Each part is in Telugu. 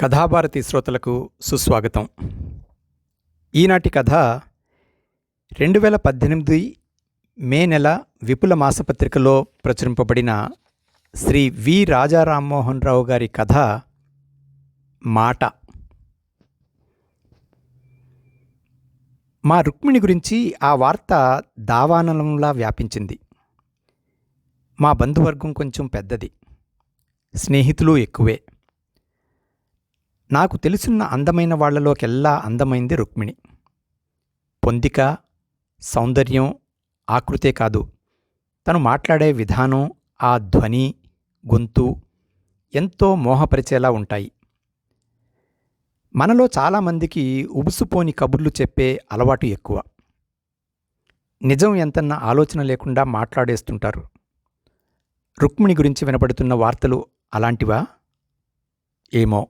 కథాభారతి శ్రోతలకు సుస్వాగతం. ఈనాటి కథ రెండు వేల పద్దెనిమిది మే నెల విపుల మాసపత్రికలో ప్రచురింపబడిన శ్రీ వి. రాజా రామ్మోహన్ రావు గారి కథ మాట. మా రుక్మిణి గురించి ఆ వార్త దావానలంలా వ్యాపించింది. మా బంధువర్గం కొంచెం పెద్దది. స్నేహితులు ఎక్కువే. నాకు తెలుసున్న అందమైన వాళ్ళలోకెల్లా అందమైంది రుక్మిణి. పొందిక సౌందర్యం ఆకృతే కాదు. తను మాట్లాడే విధానం ఆ ధ్వని గొంతు ఎంతో మోహపరిచేలా ఉంటాయి. మనలో చాలామందికి ఉబుసుపోని కబుర్లు చెప్పే అలవాటు ఎక్కువ. నిజం ఎంతన్న ఆలోచన లేకుండా మాట్లాడేస్తుంటారు. రుక్మిణి గురించి వినపడుతున్న వార్తలు అలాంటివా? ఏమో.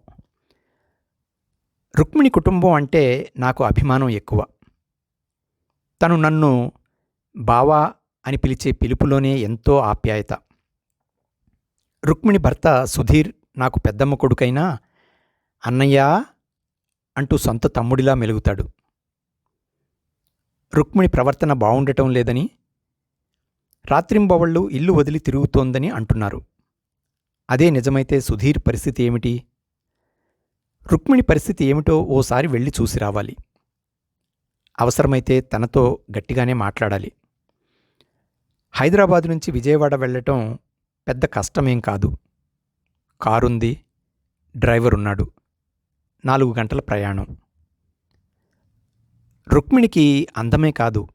రుక్మిణి కుటుంబం అంటే నాకు అభిమానం ఎక్కువ. తను నన్ను బావా అని పిలిచే పిలుపులోనే ఎంతో ఆప్యాయత. రుక్మిణి భర్త సుధీర్ నాకు పెద్దమ్మ కొడుకైనా అన్నయ్య అంటూ సొంత తమ్ముడిలా మెలుగుతాడు. రుక్మిణి ప్రవర్తన బాగుండటం లేదని రాత్రింబవళ్ళు ఇల్లు వదిలి తిరుగుతోందని అంటున్నారు అదే నిజమైతే సుధీర్ పరిస్థితి ఏమిటి రుక్మిణి పరిస్థితి ఏమిటో ఓసారి వెళ్ళి చూసి రావాలి. అవసరమైతే తనతో గట్టిగానే మాట్లాడాలి. హైదరాబాద్ నుంచి విజయవాడ వెళ్ళటం పెద్ద కష్టమేం కాదు. కారుంది డ్రైవర్ ఉన్నాడు. నాలుగు గంటల ప్రయాణం. రుక్మిణికి అందమే కాదు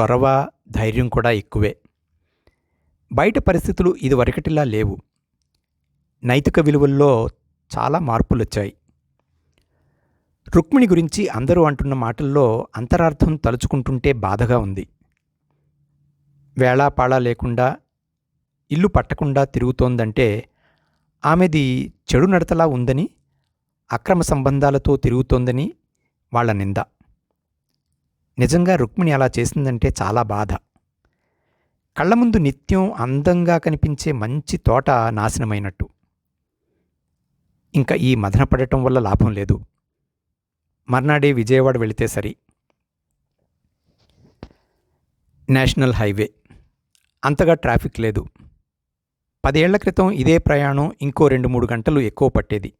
చొరవ ధైర్యం కూడా ఎక్కువే. బయట పరిస్థితులు ఇదివరకటిలా లేవు. నైతిక విలువల్లో చాలా మార్పులొచ్చాయి. రుక్మిణి గురించి అందరూ అంటున్న మాటల్లో అంతరార్థం తలుచుకుంటుంటే బాధగా ఉంది. వేళాపాళా లేకుండా ఇల్లు పట్టకుండా తిరుగుతోందంటే ఆమెది చెడు నడతలా ఉందని అక్రమ సంబంధాలతో తిరుగుతోందని వాళ్ళ నింద. నిజంగా రుక్మిణి అలా చేసిందంటే చాలా బాధ. కళ్ళ ముందు నిత్యం అందంగా కనిపించే మంచి తోట నాశనమైనట్టు. ఇంకా ఈ మదన పడటం వల్ల లాభం లేదు. మర్నాడే విజయవాడ వెళితే సరి. National highway. అంతగా ట్రాఫిక్ లేదు. పదేళ్ళ క్రితం ఇదే ప్రయాణం ఇంకో రెండు మూడు గంటలు ఎక్కువ పట్టేది.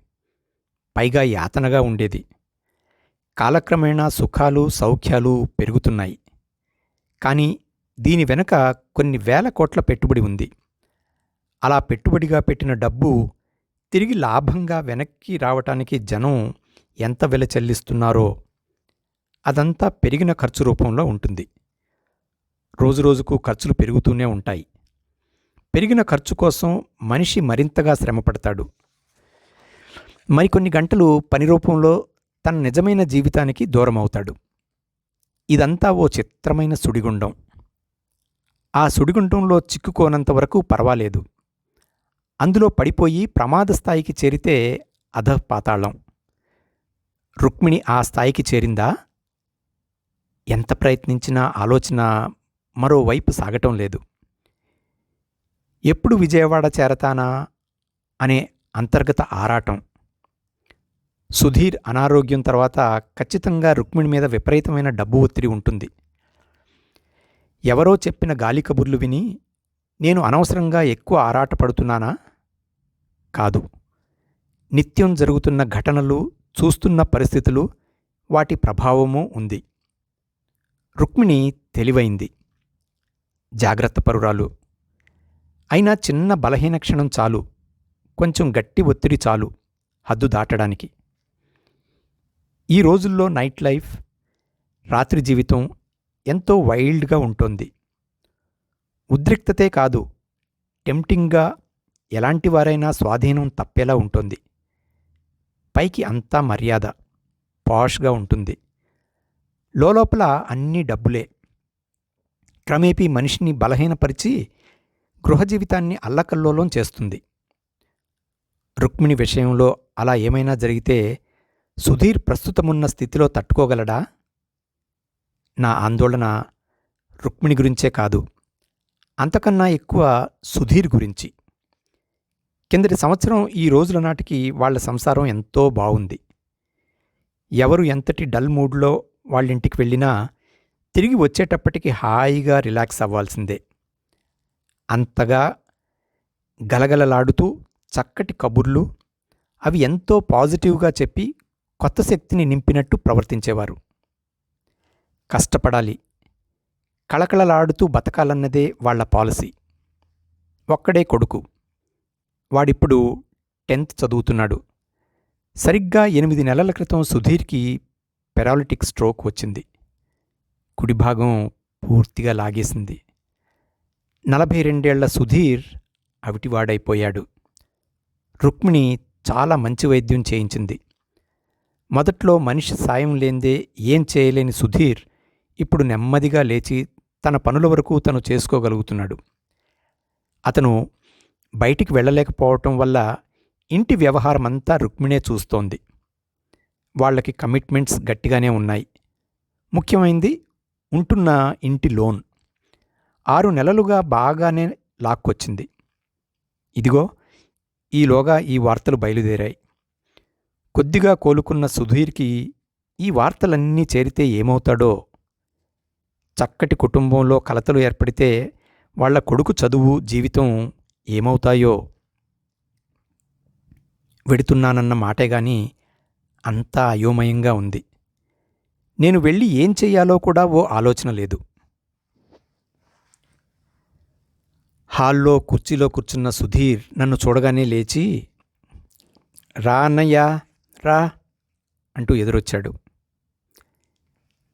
పైగా యాతనగా ఉండేది. కాలక్రమేణా సుఖాలు సౌఖ్యాలు పెరుగుతున్నాయి. కానీ దీని వెనుక కొన్ని వేల కోట్ల పెట్టుబడి ఉంది. అలా పెట్టుబడిగా పెట్టిన డబ్బు తిరిగి లాభంగా వెనక్కి రావటానికి జనం ఎంత వెల చెల్లిస్తున్నారో అదంతా పెరిగిన ఖర్చు రూపంలో ఉంటుంది. రోజు రోజుకు ఖర్చులు పెరుగుతూనే ఉంటాయి. పెరిగిన ఖర్చు కోసం మనిషి మరింతగా శ్రమపడతాడు. మరికొన్ని గంటలు పని రూపంలో తన నిజమైన జీవితానికి దూరమవుతాడు. ఇదంతా ఓ చిత్రమైన సుడిగుండం. ఆ సుడిగుండంలో చిక్కుకోనంత వరకు పర్వాలేదు. అందులో పడిపోయి ప్రమాద స్థాయికి చేరితే అధ పాతాళం రుక్మిణి ఆ స్థాయికి చేరిందా? ఎంత ప్రయత్నించినా ఆలోచన మరోవైపు సాగటం లేదు. ఎప్పుడు విజయవాడ చేరతానా? అనే అంతర్గత ఆరాటం. సుధీర్ అనారోగ్యం తర్వాత ఖచ్చితంగా రుక్మిణి మీద విపరీతమైన డబ్బు ఒత్తిడి ఉంటుంది. ఎవరో చెప్పిన గాలి కబుర్లు విని నేను అనవసరంగా ఎక్కువ ఆరాటపడుతున్నానా? కాదు. నిత్యం జరుగుతున్న ఘటనలు చూస్తున్న పరిస్థితులు వాటి ప్రభావము ఉంది. రుక్మిణి తెలివైంది. జాగ్రత్త పరురాలు. అయినా చిన్న బలహీన క్షణం చాలు. కొంచెం గట్టి ఒత్తిడి చాలు. హద్దు దాటడానికి. ఈ రోజుల్లో నైట్ లైఫ్ రాత్రి జీవితం ఎంతో వైల్డ్గా ఉంటుంది. ఉద్రిక్తతే కాదు టెంప్టింగ్గా ఎలాంటి వారైనా స్వాధీనం తప్పేలా ఉంటుంది. పైకి అంతా మర్యాద పాష్గా ఉంటుంది. లోపల అన్నీ డబ్బులే. క్రమేపీ మనిషిని బలహీనపరిచి గృహ జీవితాన్ని అల్లకల్లోలం చేస్తుంది. రుక్మిణి విషయంలో అలా ఏమైనా జరిగితే సుధీర్ ప్రస్తుతమున్న స్థితిలో తట్టుకోగలడా? నా ఆందోళన రుక్మిణి గురించే కాదు. అంతకన్నా ఎక్కువ సుధీర్ గురించి. కిందటి సంవత్సరం ఈ రోజుల నాటికి వాళ్ళ సంసారం ఎంతో బాగుంది. ఎవరు ఎంతటి డల్ మూడ్లో వాళ్ళ ఇంటికి వెళ్ళినా తిరిగి వచ్చేటప్పటికి హాయిగా రిలాక్స్ అవ్వాల్సిందే. అంతగా గలగలలాడుతూ చక్కటి కబుర్లు అవి ఎంతో పాజిటివ్గా చెప్పి కొత్త శక్తిని నింపినట్టు ప్రవర్తించేవారు. కష్టపడాలి. కళకళలాడుతూ బతకాలన్నదే వాళ్ళ పాలసీ. ఒక్కడే కొడుకు. వాడిప్పుడు టెన్త్ చదువుతున్నాడు. సరిగ్గా ఎనిమిది నెలల క్రితం సుధీర్కి పెరాలిటిక్ స్ట్రోక్ వచ్చింది. కుడి భాగం పూర్తిగా లాగేసింది. నలభై రెండేళ్ళ సుధీర్ అవిటివాడైపోయాడు. రుక్మిణి చాలా మంచి వైద్యం చేయించింది. మొదట్లో మనిషి సాయం లేందే ఏం చేయలేని సుధీర్ ఇప్పుడు నెమ్మదిగా లేచి తన పనుల వరకు తను చేసుకోగలుగుతున్నాడు. అతను బయటికి వెళ్ళలేకపోవటం వల్ల ఇంటి వ్యవహారమంతా రుక్మిణే చూస్తోంది. వాళ్ళకి కమిట్మెంట్స్ గట్టిగానే ఉన్నాయి. ముఖ్యమైంది ఉంటున్న ఇంటి లోన్. ఆరు నెలలుగా బాగానే లాక్కొచ్చింది. ఇదిగో ఈలోగా ఈ వార్తలు బయలుదేరాయి. కొద్దిగా కోలుకున్న సుధీర్కి ఈ వార్తలన్నీ చేరితే ఏమవుతాడో చక్కటి కుటుంబంలో కలతలు ఏర్పడితే వాళ్ళ కొడుకు చదువు జీవితం ఏమవుతాయో వెడుతున్నానన్న మాటే గాని అంతా అయోమయంగా ఉంది. నేను వెళ్ళి ఏం చెయ్యాలో కూడా ఓ ఆలోచన లేదు. హాల్లో కుర్చీలో కూర్చున్న సుధీర్ నన్ను చూడగానే లేచి రా అన్నయ్యా రా అంటూ ఎదురొచ్చాడు.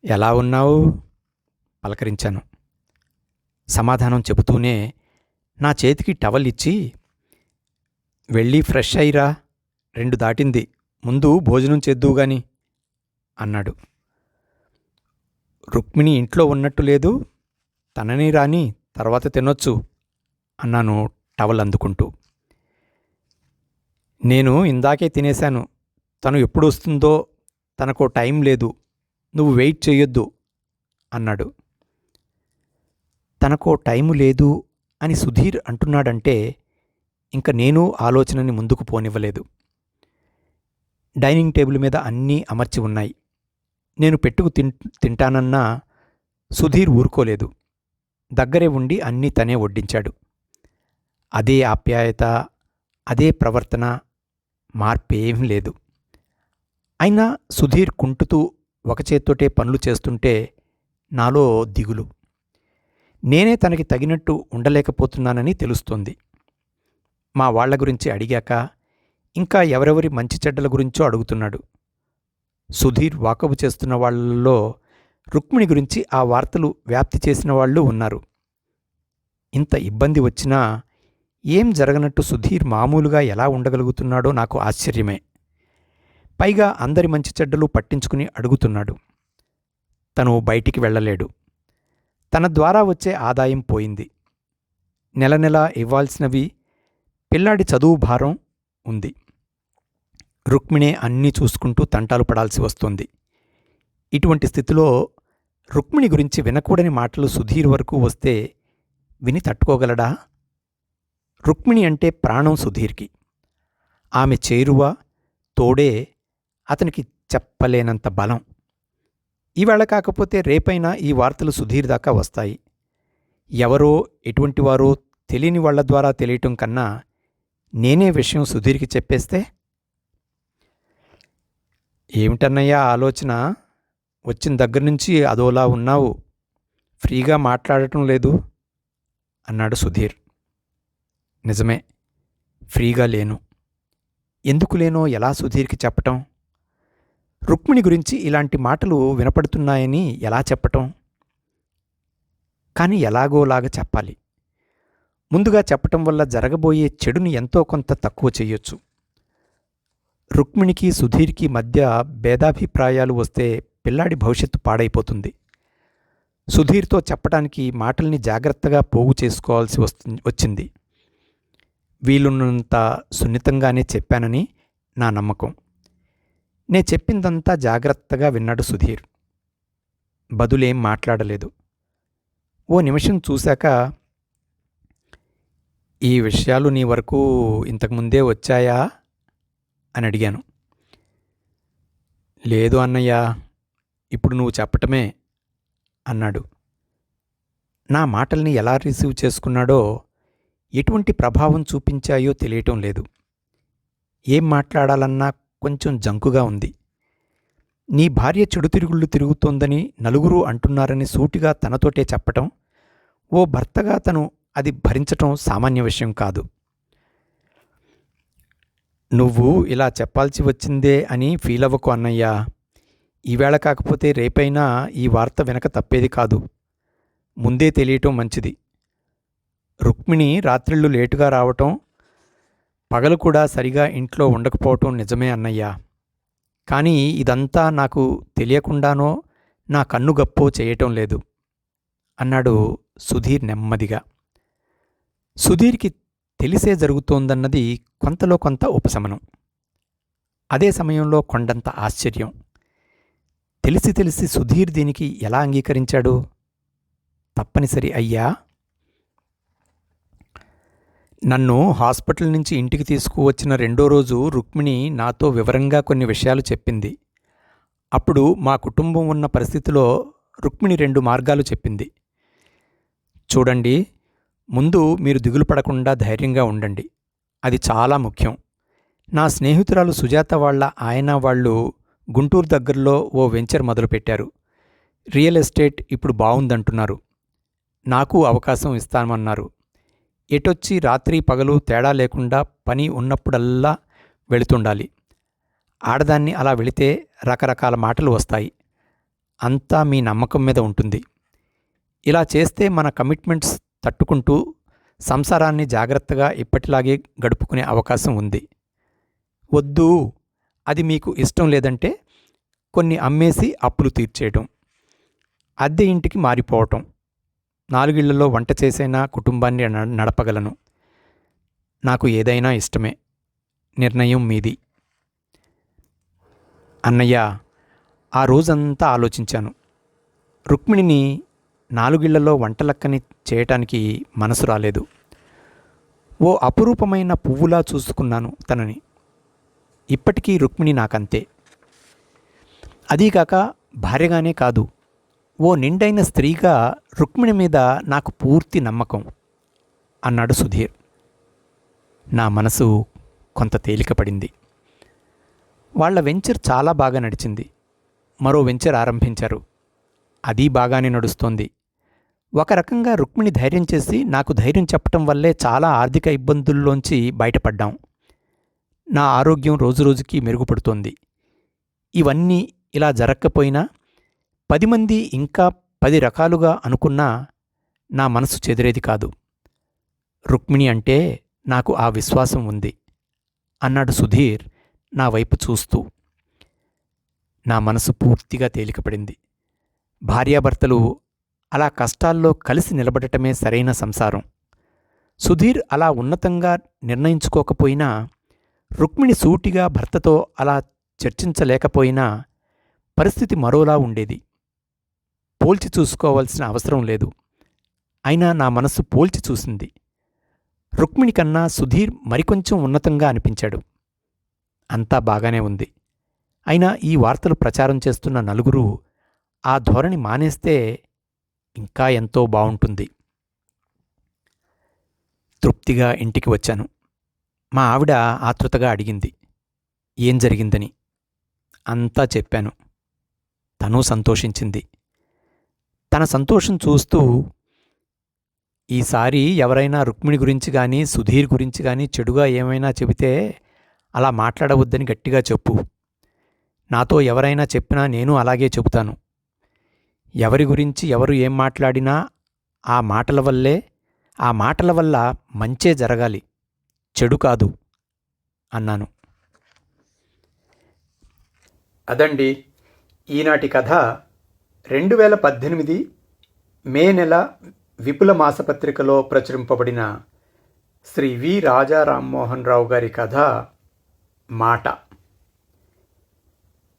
ఎలా ఉన్నావు? పలకరించాను. సమాధానం చెబుతూనే నా చేతికి టవల్ ఇచ్చి వెళ్ళి ఫ్రెష్ అయ్యిరా రెండు దాటింది ముందు భోజనం చేద్దువు గాని అన్నాడు. రుక్మిణి ఇంట్లో ఉన్నట్టు లేదు తనని రాని తర్వాత తినొచ్చు అన్నాను టవల్ అందుకుంటూ. నేను ఇందాకే తినేశాను తను ఎప్పుడు వస్తుందో తనకు టైం లేదు నువ్వు వెయిట్ చేయొద్దు అన్నాడు. తనకో టైము లేదు అని సుధీర్ అంటున్నాడంటే ఇంక నేను ఆలోచనని ముందుకు పోనివ్వలేదు. డైనింగ్ టేబుల్ మీద అన్నీ అమర్చి ఉన్నాయి. నేను పెట్టుకు తిన్ తింటానన్నా సుధీర్ ఊరుకోలేదు. దగ్గరే ఉండి అన్నీ తనే వడ్డించాడు. అదే ఆప్యాయత అదే ప్రవర్తన మార్పేం లేదు. అయినా సుధీర్ కుంటుతూ ఒక చేత్తోటే పనులు చేస్తుంటే నాలో దిగులు. నేనే తనకి తగినట్టు ఉండలేకపోతున్నానని తెలుస్తోంది. మా వాళ్ళ గురించి అడిగాక ఇంకా ఎవరెవరి మంచి చెడ్డల గురించో అడుగుతున్నాడు. సుధీర్ వాకబు చేస్తున్న వాళ్ళల్లో రుక్మిణి గురించి ఆ వార్తలు వ్యాప్తి చేసిన వాళ్ళు ఉన్నారు. ఇంత ఇబ్బంది వచ్చినా ఏం జరగనట్టు సుధీర్ మామూలుగా ఎలా ఉండగలుగుతున్నాడో నాకు ఆశ్చర్యమే. పైగా అందరి మంచి చెడ్డలు పట్టించుకుని అడుగుతున్నాడు. తను బయటికి వెళ్ళలేడు. తన ద్వారా వచ్చే ఆదాయం పోయింది. నెల నెల ఇవ్వాల్సినవి పిల్లాడి చదువు భారం ఉంది. రుక్మిణే అన్నీ చూసుకుంటూ తంటాలు పడాల్సి వస్తుంది. ఇటువంటి స్థితిలో రుక్మిణి గురించి వినకూడని మాటలు సుధీర్ వరకు వస్తే విని తట్టుకోగలడా? రుక్మిణి అంటే ప్రాణం సుధీర్కి. ఆమె చేరువ తోడే అతనికి చెప్పలేనంత బలం. ఈవేళ కాకపోతే రేపైనా ఈ వార్తలు సుధీర్ దాకా వస్తాయి. ఎవరో ఎటువంటి వారో తెలియని వాళ్ళ ద్వారా తెలియటం కన్నా నేనే విషయం సుధీర్కి చెప్పేస్తే? ఏమిటన్నయ్యా ఆలోచన? వచ్చిన దగ్గర నుంచి అదోలా ఉన్నావు. ఫ్రీగా మాట్లాడటం లేదు అన్నాడు సుధీర్. నిజమే ఫ్రీగా లేను. ఎందుకు లేనో ఎలా సుధీర్కి చెప్పటం? రుక్మిణి గురించి ఇలాంటి మాటలు వినపడుతున్నాయని ఎలా చెప్పటం? కానీ ఎలాగోలాగా చెప్పాలి. ముందుగా చెప్పటం వల్ల జరగబోయే చెడుని ఎంతో కొంత తక్కువ చేయొచ్చు. రుక్మిణికి సుధీర్కి మధ్య భేదాభిప్రాయాలు వస్తే పిల్లాడి భవిష్యత్తు పాడైపోతుంది. సుధీర్తో చెప్పడానికి మాటల్ని జాగ్రత్తగా పోగు చేసుకోవాల్సి వస్తు వచ్చింది. వీలున్నంత సున్నితంగానే చెప్పానని నా నమ్మకం. నే చెప్పిందంతా జాగ్రత్తగా విన్నాడు సుధీర్. బదులేం మాట్లాడలేదు. ఓ నిమిషం చూశాక ఈ విషయాలు నీ వరకు ఇంతకుముందే వచ్చాయా? అని అడిగాను. లేదు అన్నయ్య ఇప్పుడు నువ్వు చెప్పటమే అన్నాడు. నా మాటల్ని ఎలా రిసీవ్ చేసుకున్నాడో ఎటువంటి ప్రభావం చూపించాయో తెలియటం లేదు. ఏం మాట్లాడాలన్నా కొంచెం జంకుగా ఉంది. నీ భార్య చెడు తిరుగుళ్ళు తిరుగుతోందని నలుగురు అంటున్నారని సూటిగా తనతోటే చెప్పటం ఓ భర్తగా తను అది భరించటం సామాన్య విషయం కాదు. నువ్వు ఇలా చెప్పాల్సి వచ్చిందే అని ఫీల్ అవ్వకు అన్నయ్యా. ఈవేళ కాకపోతే రేపైనా ఈ వార్త వెనక తప్పేది కాదు. ముందే తెలియటం మంచిది. రుక్మిణి రాత్రిళ్ళు లేటుగా రావటం పగలు కూడా సరిగా ఇంట్లో ఉండకపోవటం నిజమే అన్నయ్యా. కానీ ఇదంతా నాకు తెలియకుండానో నా కన్నుగప్పో చేయటం లేదు అన్నాడు సుధీర్ నెమ్మదిగా. సుధీర్కి తెలిసే జరుగుతోందన్నది కొంతలో కొంత ఉపశమనం. అదే సమయంలో కొండంత ఆశ్చర్యం. తెలిసి తెలిసి సుధీర్ దీనికి ఎలా అంగీకరించాడు? తప్పనిసరి అయ్యా. నన్ను హాస్పిటల్ నుంచి ఇంటికి తీసుకువచ్చిన రెండో రోజు రుక్మిణి నాతో వివరంగా కొన్ని విషయాలు చెప్పింది. అప్పుడు మా కుటుంబం ఉన్న పరిస్థితిలో రుక్మిణి రెండు మార్గాలు చెప్పింది. చూడండి ముందు మీరు దిగులు పడకుండా ధైర్యంగా ఉండండి. అది చాలా ముఖ్యం. నా స్నేహితురాలు సుజాత వాళ్ళ ఆయన వాళ్ళు గుంటూరు దగ్గరలో ఓ వెంచర్ మొదలుపెట్టారు. రియల్ ఎస్టేట్ ఇప్పుడు బాగుందంటున్నారు నాకు అవకాశం ఇస్తామన్నారు ఎటొచ్చి రాత్రి పగలు తేడా లేకుండా పని ఉన్నప్పుడల్లా వెళుతుండాలి. ఆడదాన్ని అలా వెళితే రకరకాల మాటలు వస్తాయి. అంతా మీ నమ్మకం మీద ఉంటుంది. ఇలా చేస్తే మన కమిట్మెంట్స్ తట్టుకుంటూ సంసారాన్ని జాగ్రత్తగా ఇప్పటిలాగే గడుపుకునే అవకాశం ఉంది. వద్దు. అది మీకు ఇష్టం లేదంటే కొన్ని అమ్మేసి అప్పులు తీర్చేయటం. అద్దె ఇంటికి మారిపోవటం. నాలుగిళ్ళలో వంట చేసైనా కుటుంబాన్ని న- నడపగలను. నాకు ఏదైనా ఇష్టమే. నిర్ణయం మీది. అన్నయ్య ఆ రోజంతా ఆలోచించాను. రుక్మిణిని నాలుగిళ్ళలో వంటలక్కని చేయటానికి మనసు రాలేదు. ఓ అపురూపమైన పువ్వులా చూసుకున్నాను తనని. ఇప్పటికీ రుక్మిణి నాకంతే. అదీకాక భార్యగానే కాదు. ఓ నిండైన స్త్రీగా రుక్మిణి మీద నాకు పూర్తి నమ్మకం అన్నాడు సుధీర్. నా మనసు కొంత తేలికపడింది. వాళ్ళ వెంచర్ చాలా బాగా నడిచింది. మరో వెంచర్ ఆరంభించారు. అది బాగానే నడుస్తోంది. ఒక రకంగా రుక్మిణి ధైర్యం చేసి నాకు ధైర్యం చెప్పటం వల్లే చాలా ఆర్థిక ఇబ్బందుల్లోంచి బయటపడ్డాం. నా ఆరోగ్యం రోజురోజుకి మెరుగుపడుతోంది. ఇవన్నీ ఇలా జరక్కపోయినా పది మంది ఇంకా పది రకాలుగా అనుకున్నా నా మనసు చెదిరేది కాదు. రుక్మిణి అంటే నాకు ఆ విశ్వాసం ఉంది. అన్నాడు సుధీర్ నా వైపు చూస్తూ. నా మనసు పూర్తిగా తేలికపడింది. భార్యాభర్తలు అలా కష్టాల్లో కలిసి నిలబడటమే సరైన సంసారం. సుధీర్ అలా ఉన్నతంగా నిర్ణయించుకోకపోయినా రుక్మిణి సూటిగా భర్తతో అలా చర్చించలేకపోయినా పరిస్థితి మరోలా ఉండేది. పోల్చి చూసుకోవాల్సిన అవసరం లేదు. అయినా నా మనసు పోల్చి చూసింది. రుక్మిణి కన్నా సుధీర్ మరికొంచెం ఉన్నతంగా అనిపించాడు. అంతా బాగానే ఉంది. అయినా ఈ వార్తలు ప్రచారం చేస్తున్న నలుగురు ఆ ధోరణి మానేస్తే ఇంకా ఎంతో బాగుంటుంది తృప్తిగా ఇంటికి వచ్చాను. మా ఆవిడ ఆతృతగా అడిగింది. ఏం జరిగిందని? అంతా చెప్పాను. తను సంతోషించింది. తన సంతోషం చూస్తూ ఈసారి ఎవరైనా రుక్మిణి గురించి కానీ సుధీర్ గురించి కానీ చెడుగా ఏమైనా చెబితే అలా మాట్లాడవద్దని గట్టిగా చెప్పు. నాతో ఎవరైనా చెప్పినా నేను అలాగే చెబుతాను. ఎవరి గురించి ఎవరు ఏం మాట్లాడినా ఆ మాటల వల్లే ఆ మాటల వల్ల మంచే జరగాలి. చెడు కాదు అన్నాను. అదండి ఈనాటి కథ. రెండు వేల పద్దెనిమిది మే నెల విపుల మాసపత్రికలో ప్రచురింపబడిన శ్రీ వి రాజా రామ్మోహన్ రావు గారి కథ మాట.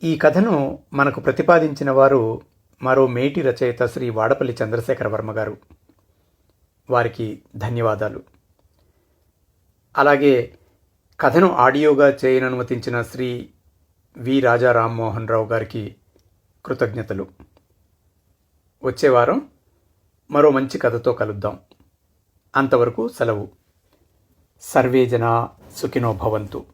ఈ కథను మనకు ప్రతిపాదించిన వారు మరో మేటి రచయిత శ్రీ వాడపల్లి చంద్రశేఖర వర్మ గారు. వారికి ధన్యవాదాలు. అలాగే కథను ఆడియోగా చేయననుమతించిన శ్రీ వి రాజా రామ్మోహన్ రావు గారికి కృతజ్ఞతలు. వచ్చే వారం మరో మంచి కథతో కలుద్దాం. అంతవరకు సెలవు. సర్వే జనా సుఖినో భవంతు.